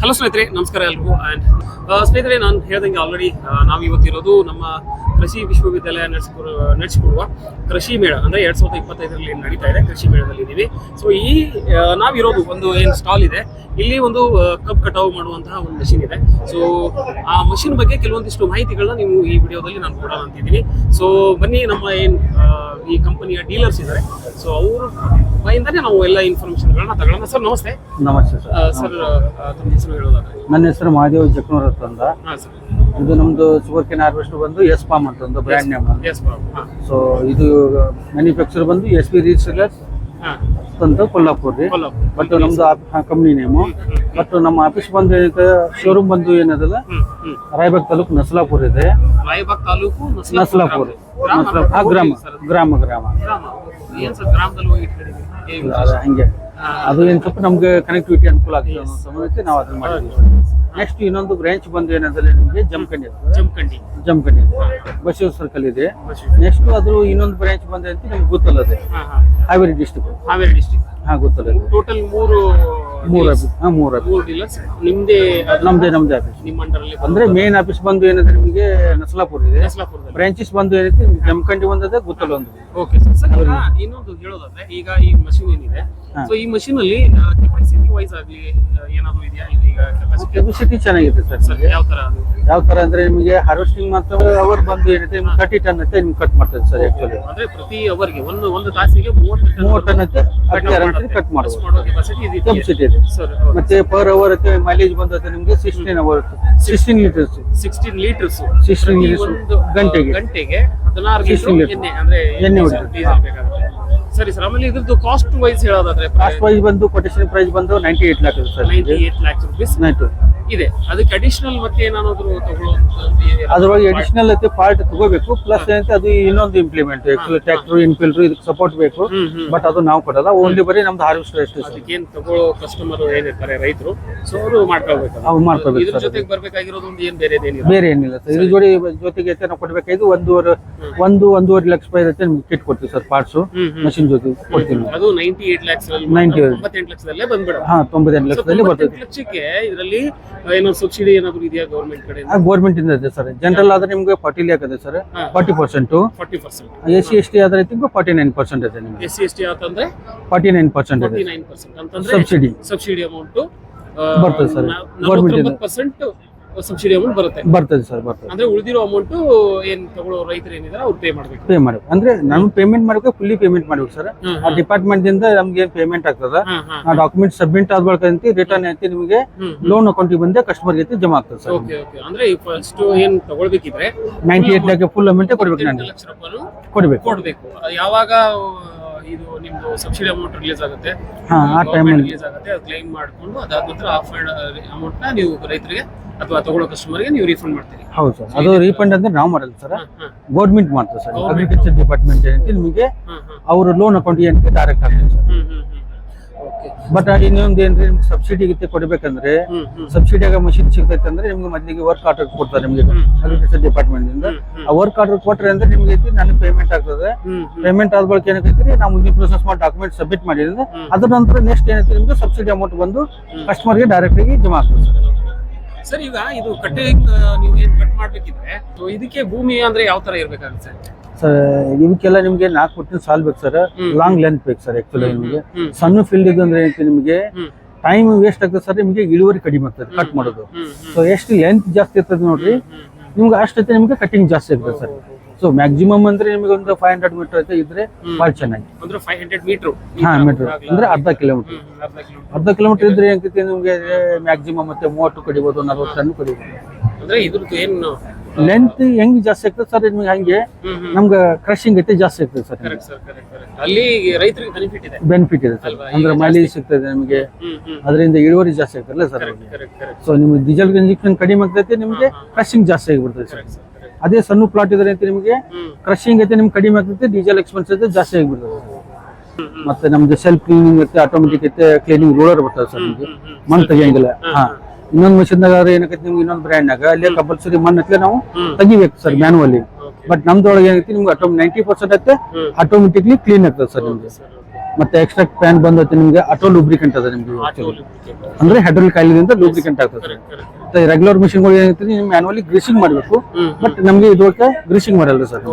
Hello ಸ್ನೇಹಿತರೆ ನಮಸ್ಕಾರ ಎಲ್ರಿಗೂ. ಆ್ಯಂಡ್ ಸ್ನೇಹಿತರೆ ನಾನು ಹೇಳ್ದಂಗೆ ಆಲ್ರೆಡಿ ನಾವು ಇವತ್ತಿರೋದು ನಮ್ಮ ಕೃಷಿ ವಿಶ್ವವಿದ್ಯಾಲಯ ನಡೆಸಿಕೊಡುವ ನಡೆಸಿಕೊಡುವ ಕೃಷಿ ಮೇಳ ಅಂದರೆ ಎರಡು ಸಾವಿರದ ಇಪ್ಪತ್ತೈದರಲ್ಲಿ ನಡೀತಾ ಇದೆ ಕೃಷಿ ಮೇಳದಲ್ಲಿ ಇದ್ದೀವಿ ಸೊ ಈ ನಾವಿರೋದು ಒಂದು ಏನು ಸ್ಟಾಲ್ ಇದೆ. ಇಲ್ಲಿ ಒಂದು ಕಬ್ ಕಟಾವು ಮಾಡುವಂತಹ ಒಂದು ಮಷಿನ್ ಇದೆ. ಸೊ ಆ ಮಷಿನ್ ಬಗ್ಗೆ ಕೆಲವೊಂದಿಷ್ಟು ಮಾಹಿತಿಗಳನ್ನ ನೀವು ಈ ವಿಡಿಯೋದಲ್ಲಿ ನಾನು ಕೊಡೋಣ ಅಂತಿದ್ದೀನಿ. ಸೊ ಬನ್ನಿ ನಮ್ಮ ಏನು ಈ ಕಂಪನಿಯ ಡೀಲರ್ಸ್ ಇದ್ದಾರೆ ಸೊ ಅವರು ಬಾಯಿಂದಾನೆ ನಾವು ಎಲ್ಲ ಇನ್ಫಾರ್ಮೇಷನ್ಗಳನ್ನ ತಗೊಳ್ಳೋಣ. ಸರ್ ನಮಸ್ತೆ. ನಮಸ್ತೆ ಸರ್ ಸರ್ ತಮ್ಮ ಹೆಸರು ಹೇಳೋದಾದ್ರೆ. ನನ್ನ ಹೆಸರು ಮಹಾದೇವ್ ಜಕ್ನೂರ್ ಅಂತ ಹಾಂ ಸರ್ ಇದು ನಮ್ದು ಸೂಪರ್ ಕೆನ್ ಹಾರ್ವೆಸ್ಟ್ ಬಂದು ಎಸ್ ಪಾಮ್ ಅಂತ ಒಂದು ಬ್ರ್ಯಾಂಡ್ ನೇಮ್ ಎಸ್ ಸೊ ಇದು ಮ್ಯಾನುಫ್ಯಾಕ್ಚರ್ ಬಂದು ಎಸ್ ಬಿ ರೀಚ್ ಹಾಂ. ಅಂತ ಕೊಲ್ಲಾಪುರ್ ರೀ. ಬಟ್ ನಮ್ದು ಕಂಪ್ನಿ ನೇಮು ಬಟ್ ನಮ್ಮ ಆಫೀಸ್ ಬಂದು ಶೋರೂಮ್ ಬಂದು ಏನದಲ್ಲ ರಾಯಬಾಗ್ ತಾಲೂಕು ನಸಲಾಪುರ್ ಇದೆ. ರಾಯಬಾಗ್ ತಾಲೂಕು ನಸಲಾಪುರ್ ಗ್ರಾಮ. ಗ್ರಾಮ ಗ್ರಾಮ ಹೋಗಿ. ಅದು. ಏನು ಸ್ವಲ್ಪ ನಮ್ಗೆ ಕನೆಕ್ಟಿವಿಟಿ ಅನುಕೂಲ ಆಗ್ತದೆ ಅನ್ನೋ ಸಂಬಂಧಕ್ಕೆ ನಾವು ಅದನ್ನ ಮಾಡಿದ್ವಿ ನೆಕ್ಸ್ಟ್ ಇನ್ನೊಂದು ಬ್ರಾಂಚ್ ಬಂದು ಏನಂದ್ರೆ ನಿಮಗೆ ಜಮಖಂಡಿ ಜಮಖಂಡಿ. ಜಮಖಂಡಿ. ಬಸವ ಸರ್ಕಲ್ ಇದೆ. ನೆಕ್ಸ್ಟ್ ಅದು ಇನ್ನೊಂದು ಬ್ರಾಂಚ್ ಬಂದೆ ಅಂತ ನಿಮ್ಗೆ ಗೊತ್ತಲ್ಲ ಅದೇ ಹಾವೇರಿ ಡಿಸ್ಟಿಕ್ ಹಾವೇರಿ ಡಿಸ್ಟಿಕ್ ಹಾ ಗೊತ್ತಲ್ಲ. ಟೋಟಲ್ ಮೂರು ಮೂರ್ ಆಫೀಸ್ ಹಾ ಮೂರ್ ಆಫೀಸ್ ಡೀಲರ್ಸ್ ನಿಮ್ದೇ ನಮ್ದೇ ನಮ್ದೇ ಆಫೀಸ್ ನಿಮ್ಮ ಅಂಡರಲ್ಲಿ ಅಂದ್ರೆ ಮೇನ್ ಆಫೀಸ್ ಬಂದು ಏನಂದ್ರೆ ನಿಮಗೆ ನಸಲಾಪುರ್ ಇದೆ. ನಸ್ಲಾಪುರದಲ್ಲಿ. ಬ್ರಾಂಚಸ್ ಬಂದು ಏನೈತಿ ಜಮಖಂಡಿ ಒಂದದೆ ಗೊತ್ತಲ್ಲ ಒಂದು ಓಕೆ ಸರ್ ಇನ್ನೊಂದು ಹೇಳೋದಾದ್ರೆ ಈಗ ಈ ಮಷಿನ್ ಏನಿದೆ. ಸೊ ಈ ಮಷಿನ್ ಅಲ್ಲಿ ಕೆಪಾಸಿಟಿ ವೈಸ್ ಆಗಲಿ ಏನಾದ್ರು ಇದೆಯಾ? ಇದು ಈಗ ಕೆಪಾಸಿಟಿ ಚೆನ್ನಾಗಿದೆ ಸರ್ ಸರ್ ಯಾವ ತರ? ಅದು ಯಾವ ತರ ಅಂದ್ರೆ ನಿಮಗೆ ಹಾರ್ವೆಸ್ಟಿಂಗ್ ಮಾತ್ರ ಅವರ್ ಬಂದು ಏನೈತೆ ನಿಮ್ಗೆ ತರ್ಟಿ ಟನ್ ಅಂತ ನಿಮ್ಗೆ ಕಟ್ ಮಾಡ್ತದೆ ಸರ್ ಆಕ್ಚುಲಿ ಅಂದ್ರೆ ಪ್ರತಿ ಅವರ್ಗೆ ಒಂದು ಒಂದು ತಾಸಿಗೆ ಮೂವತ್ತು ಟನ್ ಮೂವತ್ತು ಟನ್ ಅಂತ ಕಟ್ ಮಾಡ್ಬೋದು. ಕೆಪಾಸಿಟಿ ಇದೆ. ಸರ್ ಮತ್ತೆ ಪರ್ ಅವರ್ ಮೈಲೇಜ್ ಬಂದತ್ತೆ ನಿಮ್ಗೆ sixteen hour sixteen litres sixteen litres 16 litres ಗಂಟೆಗೆ. ಗಂಟೆಗೆ ಹದಿನಾರು 16 ಲೀಟರ್ ಎಣ್ಣೆ ಅಂದ್ರೆ ಎಣ್ಣೆ ಹೊಡಿಬೇಕು. ಸರಿ ಸರ್ ಆಮೇಲೆ ಇದ್ರದ್ದು ಕಾಸ್ಟ್ ವೈಸ್ ಹೇಳೋದಾದ್ರೆ ಕಾಸ್ಟ್ ಪ್ರೈಸ್ ಬಂದು ಕೊಟೇಶನ್ ಪ್ರೈಸ್ ಬಂದು ninety eight lakh sir. Ninety eight lakhs rupees ninety ಇದೆ. ಅದಕ್ಕೆ ಅಡಿಷನಲ್ ಮತ್ತೆ ಏನಾದ್ರು ಅದ್ರೊಳಗೆ ಅಡಿಷನಲ್ ಐತೆ ಪಾರ್ಟ್ ತಗೋಬೇಕು ಪ್ಲಸ್ ಏನಂತೆ ಅದು ಇನ್ನೊಂದು ಇಂಪ್ಲಿಮೆಂಟ್ ಟ್ರ್ಯಾಕ್ಟರ್ ಇನ್ಫಿಲ್ಟರ್ ಇದಕ್ಕೆ ಸಪೋರ್ಟ್ ಬೇಕು. ಬಟ್ ಅದು ನಾವು ಕೊಡಲ್ಲ ಓನ್ಲಿ ಬರೀ ನಮ್ದು ಹಾರ್ವೆಸ್ಟರ್ ಅಷ್ಟೇ ಸರ್. ಅದಕ್ಕೇನ್ ತಗೊಳ್ಳೋ ಕಸ್ಟಮರ್ ಏನಿರ್ತಾರೆ ರೈತರು ಸೊ ಅವರು ಮಾಡ್ಕೋಬೇಕು. ಅವ್ರು ಮಾಡ್ಕೋಬೇಕು ಇದ್ರ ಜೊತೆಗೆ ಬರಬೇಕಾಗಿರೋದು ಒಂದು ಏನ್ ಬೇರೆ ಏನಿಲ್ಲ? ಬೇರೆ ಏನಿಲ್ಲ ಸರ್. ಇದ್ರ ಜೋಡಿ ಜೊತೆಗೆ ಐತೆ ನಾವು ಕೊಡ್ಬೇಕಾಯ್ತು ಒಂದೂವರೆ ಒಂದು ಒಂದೂವರೆ ಲಕ್ಷ ರೂಪಾಯಿ ಐತೆ ನಿಮ್ಗೆ ಕಿಟ್ ಕೊಡ್ತೀವಿ ಸರ್ ಪಾರ್ಟ್ಸು ಮಷಿನ್ ಜೊತೆ ಕೊಡ್ತೀವಿ ಅದು ನೈಂಟಿ ಏಟ್ ಲ್ಯಾಕ್ಸ್ 98 ತೊಂಬತ್ತೆಂಟು ಲಕ್ಷದಲ್ಲೇ ಬಂದ್ಬಿಡ ಹಾ ತೊಂಬತ್ತೆಂಟು ಲಕ್ಷದಲ್ಲಿ ಬರ್ತದೆ. ಲಕ್ಷಕ್ಕೆ ಇದರಲ್ಲಿ ಏನೋ ಸಬ್ಸಿಡಿ ಏನಾದ್ರು ಇದೆಯಾ ಗೌರ್ಮೆಂಟ್ ಕಡೆ? ಗೌರ್ಮೆಂಟ್ ಇಂದ ಇದೆ ಸರ್. ಜನರಲ್ ಆದ್ರೆ ನಿಮ್ಗೆ ಫಾರ್ಟಿ ಲ್ಯಾಕ್ ಇದೆ sir. Forty percent forty percent S C S T ಆದ್ರೆ ಐತಿ ಫಾರ್ಟಿ ನೈನ್ ಪರ್ಸೆಂಟ್ ಇದೆ ನಿಮ್ಗೆ. ಎಸ್ ಸಿ ಎಸ್ ಟಿ ಆತಂದ್ರೆ ಫಾರ್ಟಿ ನೈನ್ ಪರ್ಸೆಂಟ್ ಇದೆ. ನೈನ್ ಪರ್ಸೆಂಟ್ ಅಂತಂದ್ರೆ ಸಬ್ಸಿಡಿ ಸಬ್ಸಿಡಿ ಅಮೌಂಟ್ ಬರ್ತದೆ sir. Government percent subsidy amount ಬರುತ್ತೆ. ಬರ್ತದೆ ಸರ್ ಬರ್ತದೆ. ಅಂದ್ರೆ ಉಳಿದಿರೋ ಅಮೌಂಟ್ ಏನ್ ತಗೊಳ್ಳೋ ರೈತರು ಏನಿದಾರೆ ಅವ್ರು ಪೇ ಮಾಡ್ಬೇಕು. ಪೇ ಮಾಡಿ ಅಂದ್ರೆ ನಮ್ ಪೇಮೆಂಟ್ ಮಾಡ್ಬೇಕು ಫುಲ್ಲಿ ಪೇಮೆಂಟ್ ಮಾಡ್ಬೇಕು ಸರ್. ಆ ಡಿಪಾರ್ಟ್ಮೆಂಟ್ ದಿಂದ ನಮ್ಗೆ ಏನ್ ಪೇಮೆಂಟ್ ಆಗ್ತದ? ಆ ಡಾಕ್ಯುಮೆಂಟ್ ಸಬ್ಮಿಟ್ ಆದ ಬಳಿಕ ಅಂತಿ ರಿಟರ್ನ್ ಐತಿ ನಿಮಗೆ ಲೋನ್ ಅಕೌಂಟ್ ಬಂದೆ ಕಸ್ಟಮರ್ ಐತಿ ಜಮಾ ಆಗ್ತದೆ ಸರ್. ಓಕೆ ಓಕೆ ಅಂದ್ರೆ ಫಸ್ಟ್ ಏನ್ ತಗೊಳ್ಬೇಕಿದ್ರೆ ninety eight lakh full amount ಕೊಡ್ಬೇಕು ನಾನು. ಲಕ್ಷ ರೂಪಾಯಿ ಕೊಡ್ಬೇಕು. ಕೊಡ್ಬೇಕು. ಯಾವಾಗ ಇದು ನಿಮ್ದು ಸಬ್ಸಿಡಿ ಅಮೌಂಟ್ ರಿಲೀಸ್ ಆಗುತ್ತೆ. ರಿಲೀಸ್ ಆಗುತ್ತೆ ಅದು ಕ್ಲೈಮ್ ಮಾಡ್ಕೊಂಡು ಅದಾದ ನಂತರ ಆಫ್ ಅಮೌಂಟ್ನ ನೀವು ರೈತರಿಗೆ ಅಥವಾ ತಗೊಳ್ಳೋ ಕಸ್ಟಮರ್ಗೆ ನೀವು ರೀಫಂಡ್ ಮಾಡ್ತೀರಿ. ಹೌದು ಸರ್ ಅದು ರೀಫಂಡ್ ಅಂದ್ರೆ ನಾವು ಮಾಡಲ್ಲ ಸರ್. ಗೌರ್ಮೆಂಟ್ ಮಾಡ್ತದೆ ಸರ್ ಅಗ್ರಿಕಲ್ಚರ್ ಡಿಪಾರ್ಟ್ಮೆಂಟ್ ಏನಂತ ನಿಮಗೆ ಅವ್ರ ಲೋನ್ ಅಕೌಂಟ್ ಏನಕ್ಕೆ ಡೈರೆಕ್ಟ್ ಆಗ್ತದೆ ಸರ್. ಬಟ್ ಇನ್ನೊಂದು ಏನ್ರಿ ನಿಮ್ಗೆ ಸಬ್ಸಿಡಿ ಗಿತ್ತೆ ಕೊಡ್ಬೇಕಂದ್ರೆ ಸಬ್ಸಿಡಿಯಾಗ ಮಷಿನ್ ಸಿಗ್ತೈತೆ ಅಂದ್ರೆ ನಿಮ್ಗೆ ಮೊದಲಿಗೆ ವರ್ಕ್ ಆರ್ಡರ್ ಕೊಡ್ತಾರೆ ನಿಮ್ಗೆ. ಅಗ್ರಿಕಲ್ಚರ್ ಡಿಪಾರ್ಟ್ಮೆಂಟ್ ಇಂದ. ಆ ವರ್ಕ್ ಆರ್ಡರ್ ಕೊಟ್ರೆ ಅಂದ್ರೆ ನಿಮ್ಗೆ ಐತಿ ನನಗೆ ಪೇಮೆಂಟ್ ಆಗ್ತದೆ. ಪೇಮೆಂಟ್ ಆದ ಬಳಿಕ ಏನೈತಿ ನಾವು ಮುಂದಿನ ಪ್ರೊಸೆಸ್ ಮಾಡಿ ಡಾಕ್ಯುಮೆಂಟ್ ಸಬ್ಮಿಟ್ ಮಾಡಿದ್ರೆ ಅದ್ರ ನಂತರ ನೆಕ್ಸ್ಟ್ ಏನೈತಿ ನಿಮ್ಗೆ ಸಬ್ಸಿಡಿ ಅಮೌಂಟ್ ಬಂದು ಕಸ್ಟಮರ್ಗೆ ಡೈರೆಕ್ಟ್ ಆಗಿ ಜಮಾ ಆಗ್ತದೆ ಸರ್. ಸರ್ ಈಗ ಇದು ಕಟ್ಟಿಂಗ್ ನೀವು ಏನ್ ಕಟ್ ಮಾಡ್ಬೇಕಿದ್ರೆ ಸೊ ಇದಕ್ಕೆ ಭೂಮಿ ಅಂದ್ರೆ ಯಾವ ತರ ಇರ್ಬೇಕಾಗುತ್ತೆ ಸರ್ ಇವಕ್ಕೆಲ್ಲ ನಿಮ್ಗೆ ನಾಲ್ಕು ಫುಟ್ಟಿನ ಸಾಲ್ ಬೇಕು ಸರ್. ಲಾಂಗ್ ಲೆಂತ್ ಬೇಕು ಸರ್ ಆಕ್ಚುಲಿ ನಿಮಗೆ. ಸಣ್ಣ ಫೀಲ್ಡ್ ಇದು ಅಂದ್ರೆ ಏನೈತಿ ನಿಮಗೆ? ಟೈಮ್ ವೇಸ್ಟ್ ಆಗ್ತದೆ ಸರ್ ನಿಮಗೆ ಇಳುವರಿ ಕಡಿಮೆ ಆಗ್ತದೆ ಕಟ್ ಮಾಡೋದು. ಸೊ ಎಷ್ಟು ಲೆಂತ್ ಜಾಸ್ತಿ ಇರ್ತದೆ ನೋಡ್ರಿ ನಿಮ್ಗೆ ಅಷ್ಟೈತೆ ನಿಮ್ಗೆ ಕಟಿಂಗ್ ಜಾಸ್ತಿ ಆಗ್ತದೆ ಸರ್. ಸೊ ಮ್ಯಾಕ್ಸಿಮಮ್ ಅಂದ್ರೆ ನಿಮಗೆ ಒಂದು ಫೈವ್ ಹಂಡ್ರೆಡ್ ಮೀಟರ್ ಐತೆ ಇದ್ರೆ ಬಹಳ ಚೆನ್ನಾಗಿ. ಅಂದ್ರೆ ಫೈವ್ ಹಂಡ್ರೆಡ್ ಮೀಟರ್ ಹಾ ಮೀಟರ್ ಅಂದ್ರೆ ಅರ್ಧ ಕಿಲೋಮೀಟರ್ ಅರ್ಧ ಕಿಲೋಮೀಟರ್ ಅರ್ಧ ಕಿಲೋಮೀಟರ್ ಇದ್ರೆ ಏನಾಗ್ತೈತಿ ನಿಮಗೆ ಮ್ಯಾಕ್ಸಿಮಮ್ ಮತ್ತೆ ಮೂವತ್ತು ಕಡಿಬೋದು ನಲ್ವತ್ತು ಟನ್ ಕಡಿಬೋದು. ಅಂದ್ರೆ ಇದ್ರದ್ದು ಏನು ಲೆಂತ್ ಹೆಂಗ್ ಜಾಸ್ತಿ ಆಗ್ತದೆ ಸರ್ ನಿಮ್ಗೆ ಹಂಗೆ ನಮ್ಗೆ ಕ್ರಶಿಂಗ್ ಐತೆ ಜಾಸ್ತಿ ಆಗ್ತದೆ ಸರ್ ಅಲ್ಲಿ ರೈತರಿಗೆ ಬೆನಿಫಿಟ್ ಇದೆ. ಬೆನಿಫಿಟ್ ಇದೆ ಸರ್? ಅಂದ್ರೆ ಮೈಲೇಜ್ ಸಿಗ್ತದೆ ನಿಮಗೆ. ಅದರಿಂದ ಇಳುವರಿ ಜಾಸ್ತಿ ಆಗ್ತದಲ್ಲ ಸರ್ ಸೊ ನಿಮ್ಗೆ. ಡೀಸೆಲ್ ಇಂಜೆಕ್ಷನ್ ಕಡಿಮೆ ಆಗ್ತೈತೆ ನಿಮಗೆ ಕ್ರಶಿಂಗ್ ಜಾಸ್ತಿ ಆಗಿಬಿಡ್ತದೆ ಸರ್ ಅದೇ ಸಣ್ಣ ಪ್ಲಾಟ್ ಇದ್ರೆ ಅಂತ ನಿಮಗೆ ಕ್ರಶಿಂಗ್ ಐತೆ ನಿಮ್ಗೆ ಕಡಿಮೆ ಆಗ್ತೈತೆ ಡೀಸೆಲ್ ಎಕ್ಸ್ಪೆನ್ಸ್ ಐತೆ ಜಾಸ್ತಿ ಆಗಿಬಿಡ್ತದೆ ಮತ್ತೆ ನಮ್ದು ಸೆಲ್ಫ್ ಕ್ಲೀನಿಂಗ್ ಇರುತ್ತೆ ಆಟೋಮೆಟಿಕ್ ಐತೆ ಕ್ಲೀನಿಂಗ್ ರೋಲರ್ ಬರ್ತದೆ ಸರ್ ನಿಮಗೆ. ಮಣ್ಣು ತೆಗಿಯಂಗಿಲ್ಲ. ಹಾ. ಇನ್ನೊಂದು ಮಷಿನ್ ಏನಾಗೈತೆ ನಿಮ್ಗೆ ಇನ್ನೊಂದು ಬ್ರ್ಯಾಂಡ್ನಾಗ ಅಲ್ಲಿ ಕಂಪಲ್ಸರಿ ಮಣ್ಣು ಹತ್ಲೆ ನಾವು. ತೆಗಿಬೇಕು ಸರ್ ಮ್ಯಾನುವಲಿ ಬಟ್ ನಮ್ದೊಳಗೆ ಏನೈತಿ ನಿಮ್ಗೆ ಆಟೋ ನೈಂಟಿ ಪರ್ಸೆಂಟ್ ಐತೆ ಹ್ಮ್. ಆಟೋಮೆಟಿಕ್ಲಿ ಕ್ಲೀನ್ ಆಗ್ತದೆ ಸರ್ ನಿಮ್ಗೆ ಮತ್ತೆ ಎಕ್ಸ್ಟ್ರಾ ಪ್ಯಾನ್ ಬಂದೈತೆ ನಿಮ್ಗೆ ಆಟೋ ಲೂಬ್ರಿಕೆಂಟ್ ಅದ ನಿಮ್ಗೆ ಅಂದ್ರೆ ಹೈಡ್ರೋಲಿಕ್ ಕಾಯಿಲೆಯಿಂದ ಲೂಬ್ರಿಕೆಂಟ್ ಆಗ್ತದೆ. ಸರ್ ರೆಗ್ಯುಲರ್ ಮಿಷಿನ್ಗಳು ಏನಾಗುತ್ತೆ ನೀವು ಮ್ಯಾನುವಲಿ ಗ್ರೀಸಿಂಗ್ ಮಾಡಬೇಕು. ಬಟ್ ನಮಗೆ ಇದಕ್ಕೆ ಗ್ರೀಸಿಂಗ್ ಮಾಡಲ್ಲ ಸರ್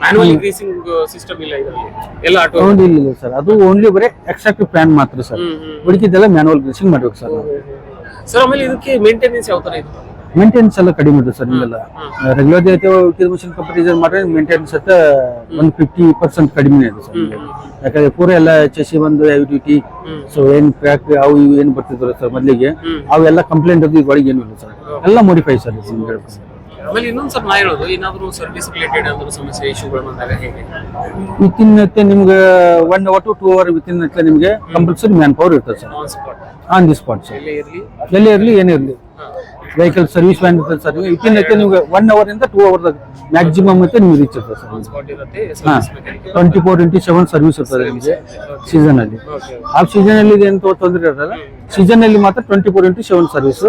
ಮ್ಯಾನುವಲ್ ಗ್ರೀಸಿಂಗ್ ಸಿಸ್ಟಮ್ ಇಲ್ಲ ಇದರಲ್ಲಿ. ಎಲ್ಲ ಆಟೋ ಇಲ್ಲ ಸರ್ ಅದು ಓನ್ಲಿ ಬರೀ ಎಕ್ಸ್ಟ್ರಾಕ್ಟ್ ಪ್ಯಾನ್ ಮಾತ್ರ ಸರ್ ಹ್ಮ್ ಮ್ಯಾನುವಲ್ ಗ್ರೀಸಿಂಗ್ ಮಾಡ್ಬೇಕು ಸರ್ ಸರ್ ಆಮೇಲೆ ಇದಕ್ಕೆ ಮೇಂಟೆನೆನ್ಸ್ ಯಾವ ತರ ಇದೆ ಮೇಂಟೆನೆನ್ಸ್ ಎಲ್ಲ ಕಡಿಮೆ ಇದೆ ಸರ್ ನಿಮ್ಮೆಲ್ಲ ರೆಗ್ಯುಲರ್ ಐತೆ ಉಳಿದ ಮಿಷಿನ್ ಕಂಪನೀಸ್ ಮಾಡಿದ್ರೆ ಮೇಂಟೆನೆನ್ಸ್ ಅಂತ ಒಂದು ಫಿಫ್ಟಿ ಪರ್ಸೆಂಟ್ ಕಡಿಮೆ ಇದೆ ಸರ್ ಯಾಕಂದ್ರೆ ಪೂರ ಎಲ್ಲ ಚಸಿ ಬಂದು ಹೆವಿ ಡ್ಯೂಟಿ. ಸೊ ಏನ್ ಕ್ರ್ಯಾಕ್ ಅವು ಇವು ಏನು ಬರ್ತಿದ್ರು ಸರ್ ಮೊದಲಿಗೆ. ಅವೆಲ್ಲ ಕಂಪ್ಲೇಂಟ್ ಅದು ಇದ್ರೊಳಗೆ ಏನು ಇಲ್ಲ ಸರ್. ಎಲ್ಲ ಮೋಡಿಫೈ ಸರ್. ಆಮೇಲೆ ಇನ್ನೊಂದು ಸ್ವಲ್ಪ ನಾ ಹೇಳೋದು ಏನಾದ್ರು ಸರ್ವಿಸ್ ರಿಲೇಟೆಡ್ ಏನಾದ್ರು ಸಮಸ್ಯೆ ಇಶ್ಯೂಗಳು ಬಂದಾಗ ಹೇಗೆ? ವಿತಿನ್ ನಿಮ್ಗೆ one hour to two hour within ನಿಮ್ಗೆ ಕಂಪಲ್ಸರಿ ಮ್ಯಾನ್ ಪವರ್ ಇರ್ತದೆ sir on spot on the spot sir ಎಲ್ಲೇ ಇರಲಿ? ಎಲ್ಲಿ ಇರಲಿ ಏನೇ ಇರಲಿ? ವೆಹಿಕಲ್ ಸರ್ವಿಸ್ ವ್ಯಾನ್ ಇರ್ತದೆ ಸರ್ ವಿತಿನ್ ನಿಮಗೆ ಒನ್ ಅವರ್ ಇಂದ ಟೂ ಅವರ್ ಮ್ಯಾಕ್ಸಿಮಮ್ ಅಂತ ನೀವು ರೀಚ್ ಇರ್ತದೆ ಸರ್ ಹಾ. Twenty four into seven service ಇರ್ತದೆ ನಿಮಗೆ ಸೀಸನ್ ಅಲ್ಲಿ. ಆಫ್ ಸೀಸನ್ ಅಲ್ಲಿ ಏನು ತೊಂದರೆ ಇರಲ್ಲ ಸೀಸನ್ ಅಲ್ಲಿ ಮಾತ್ರ twenty four into seven service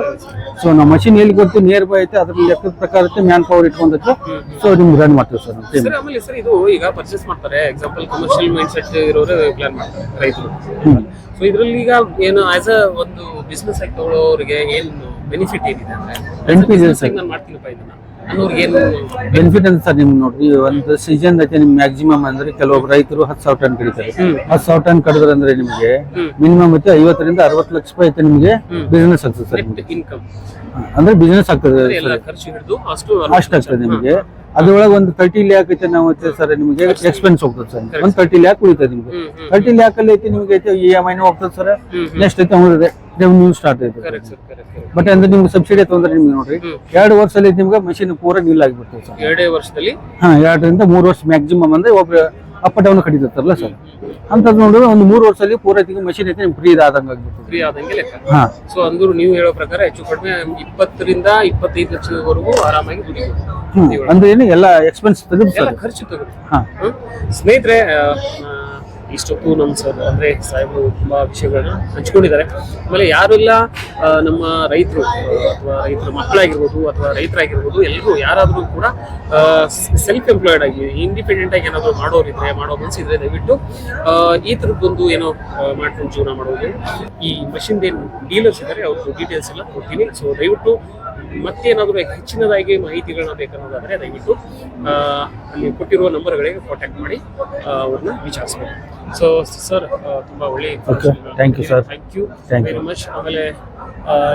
so ನಮ್ಮ ಮಷಿನ್ ಎಲ್ಲಿ ಗೊತ್ತು ನಿಯರ್ ಬೈ ಐತೆ ಅದ್ರ ಲೆಕ್ಕದ ಪ್ರಕಾರ ಮ್ಯಾನ್ ಪವರ್ ಇಟ್ಕೊಂಡೈತೆ. ಸೊ ನಿಮ್ಗೆ ರನ್ ಮಾಡ್ತೀವಿ ಸರ್ ಸರ್ ಆಮೇಲೆ ಸರ್ ಇದು ಈಗ ಪರ್ಚೇಸ್ ಮಾಡ್ತಾರೆ. ಎಕ್ಸಾಂಪಲ್ ಕಮರ್ಷಿಯಲ್ ಮೈಂಡ್ ಸೆಟ್ ಇರೋರು ಪ್ಲಾನ್ ಮಾಡ್ತಾರೆ ರೈತರು. ಸೊ ಇದರಲ್ಲಿ ಈಗ ಏನು ಆಸ್ ಅ ಒಂದು ಬಿಸ್ನೆಸ್ ಆಗಿ ತಗೊಳ್ಳೋರಿಗೆ ಏನು ಬೆನಿಫಿಟ್ ಏನಿದೆ ಅಂದ್ರೆ Benefit ಇದೆ sir. ನಾನು ಮಾಡ್ತೀನಪ್ಪ ಇದನ್ನ ಅನ್ನೋರ್ಗೆ ಏನು ಬೆನಿಫಿಟ್ ಅಂತ ಸರ್ ನಿಮ್ಗೆ ನೋಡ್ರಿ ಒಂದು ಸೀಸನ್ ಐತೆ ನಿಮ್ ಮ್ಯಾಕ್ಸಿಮಮ್ ಅಂದ್ರೆ ಕೆಲವೊಬ್ಬ ರೈತರು ಹತ್ತು ಸಾವಿರ ಟನ್ ಕಡಿತಾರೆ. ಹತ್ತು ಸಾವಿರ ಟನ್ ಕಡಿದ್ರೆ ಅಂದ್ರೆ ನಿಮಗೆ ಮಿನಿಮಮ್ ಐತೆ ಐವತ್ತರಿಂದ ಅರವತ್ತು ಲಕ್ಷ ರೂಪಾಯಿ ಐತೆ ನಿಮಗೆ ಬಿಸ್ನೆಸ್ ಆಗ್ತದೆ ಸರ್ ನಿಮ್ಗೆ. ಇನ್ಕಮ್ ಅಂದ್ರೆ ಬಿಸ್ನೆಸ್ ಆಗ್ತದೆ ಎಲ್ಲ ಖರ್ಚು ಹಿಡಿದು ಅಷ್ಟು ಅಷ್ಟು ಆಗ್ತದೆ ನಿಮಗೆ. ಅದ್ರೊಳಗೆ ಒಂದು ತರ್ಟಿ ಲ್ಯಾಕ್ ಐತೆ ನಾವು ಐತೆ ಸರ್ ನಿಮಗೆ ಎಕ್ಸ್ಪೆನ್ಸ್ ಹೋಗ್ತದೆ ಸರ್ ಒಂದು ತರ್ಟಿ ಲ್ಯಾಕ್ ಉಳಿತದೆ ನಿಮಗೆ. ತರ್ಟಿ ಲ್ಯಾಕ್ ಅಲ್ಲಿ ಐತೆ ನಿಮಗೆ ಐತೆ ಇ ಎಂ ಐನೂ ಹೋಗ್ತದೆ ಸರ್ ನೆಕ್ಸ್ಟ್ ಐತೆ ರೆವೆನ್ಯೂ ಸ್ಟಾರ್ಟ್ ಆಯ್ತು ಕರೆಕ್ಟ್ ಸರ್ ಕರೆಕ್ಟ್ ಬಟ್ ಅಂದ್ರೆ ನಿಮ್ಗೆ ಸಬ್ಸಿಡಿ ತೊಂದ್ರೆ ನಿಮ್ಗೆ ನೋಡ್ರಿ ಎರಡು ವರ್ಷದಲ್ಲಿ ನಿಮ್ಗೆ ಮಷಿನ್ ಪೂರ ನಿಲ್ ಆಗಿಬಿಡ್ತದೆ ಸರ್ ಎರಡೇ ವರ್ಷದಲ್ಲಿ? ಹಾ ಎರಡರಿಂದ ಮೂರು ವರ್ಷ ಮ್ಯಾಕ್ಸಿಮಮ್ ಅಂದ್ರೆ ಒಬ್ರು ಅಪ್ ಡೌನ್ ಕಡಿತಾರಲ್ಲ ಸರ್ ಅಂತದ್ ನೋಡಿದ್ರೆ ಒಂದು ಮೂರು ವರ್ಷದಲ್ಲಿ ಪೂರ ಮಷಿನ್ ಐತೆ ನಿಮ್ಗೆ ಫ್ರೀ ಆದಂಗೆ ಆಗ್ಬಿಡ್ತದೆ. ಫ್ರೀ ಆದಂಗೆ ಲೆಕ್ಕ? ಹಾ. ಸೊ ಅಂದ್ರು ನೀವು ಹೇಳೋ ಪ್ರಕಾರ ಹೆಚ್ಚು ಕಡಿಮೆ ಇಪ್ಪತ್ತರಿಂದ ಇಪ್ಪತ್ತೈದು ಲಕ್ಷದವರೆಗೂ ಆರಾಮಾಗಿ ದುಡಿಯೋದು ಹ್ಮ್ ಅಂದ್ರೆ ಏನು ಎಲ್ಲ ಎಕ್ಸ್ಪೆನ್ಸ್ ತೆಗೆದು ಎಲ್ಲ ಸರ್. ಖರ್ಚು ತಗುತ್ತೆ ಹಾ. ಸ್ನೇಹಿತರೆ ಆ, ಇಷ್ಟೊತ್ತು ನಮ್ಮ ಸರ್ ಅಂದರೆ ಸಾಹೇಬರು ತುಂಬ ವಿಷಯಗಳನ್ನ ಹಂಚ್ಕೊಂಡಿದ್ದಾರೆ. ಆಮೇಲೆ ಯಾರೆಲ್ಲ ನಮ್ಮ ರೈತರು, ಅಥವಾ ರೈತರ ಮಕ್ಕಳಾಗಿರ್ಬೋದು, ಅಥವಾ ರೈತರಾಗಿರ್ಬೋದು ಎಲ್ಲರೂ ಯಾರಾದರೂ ಕೂಡ ಸೆಲ್ಫ್ ಎಂಪ್ಲಾಯ್ಡ್ ಆಗಿ ಇಂಡಿಪೆಂಡೆಂಟ್ ಆಗಿ ಏನಾದರೂ ಮಾಡೋರಿದ್ರೆ, ಮಾಡೋ ಮನಸ್ಸಿದ್ರೆ ದಯವಿಟ್ಟು ಈ ಥರದ್ದೊಂದು ಏನೋ ಮಾಡ್ಕೊಂಡು ಜೀವನ ಮಾಡೋದು ಈ ಮಷಿನ್ ಏನು ಡೀಲರ್ಸ್ ಇದ್ದಾರೆ ಅವ್ರದ್ದು ಡೀಟೇಲ್ಸ್ ಎಲ್ಲ ಕೊಡ್ತೀನಿ. ಸೊ ದಯವಿಟ್ಟು ಮತ್ತೇನಾದರೂ ಹೆಚ್ಚಿನದಾಗಿ ಮಾಹಿತಿಗಳನ್ನ ಬೇಕನ್ನೋದಾದರೆ ದಯವಿಟ್ಟು ಅಲ್ಲಿ ಕೊಟ್ಟಿರುವ ನಂಬರ್ಗಳಿಗೆ ಕಾಂಟ್ಯಾಕ್ಟ್ ಮಾಡಿ ಅವ್ರನ್ನ ವಿಚಾರಿಸ್ಬೋದು. ಸೊ ಸರ್ ತುಂಬಾ ಒಳ್ಳೆ thank you sir. Thank you thank very much ಆಮೇಲೆ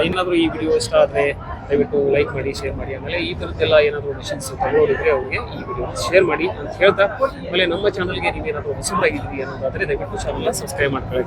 ಏನಾದರೂ ಈ ವಿಡಿಯೋ ಇಷ್ಟ ಆದರೆ ದಯವಿಟ್ಟು ಲೈಕ್ ಮಾಡಿ ಶೇರ್ ಮಾಡಿ. ಆಮೇಲೆ ಈ ಥರದ್ದೆಲ್ಲ ಏನಾದರೂ ಮೆಷಿನ್ಸ್ ತಗೊಳ್ಳೋದಿದ್ರೆ ಅವ್ರಿಗೆ ಈ ವಿಡಿಯೋ ಶೇರ್ ಮಾಡಿ ಅಂತ ಹೇಳ್ತಾ ಆಮೇಲೆ ನಮ್ಮ ಚಾನಲ್ಗೆ ನೀವೇನಾದರೂ ಹೊಸಬರಾಗಿದ್ದೀರಿ ಅನ್ನೋದಾದರೆ ದಯವಿಟ್ಟು ಚಾನಲ್ನ ಸಬ್ಸ್ಕ್ರೈಬ್ ಮಾಡ್ಕೊಳ್ಳಿ.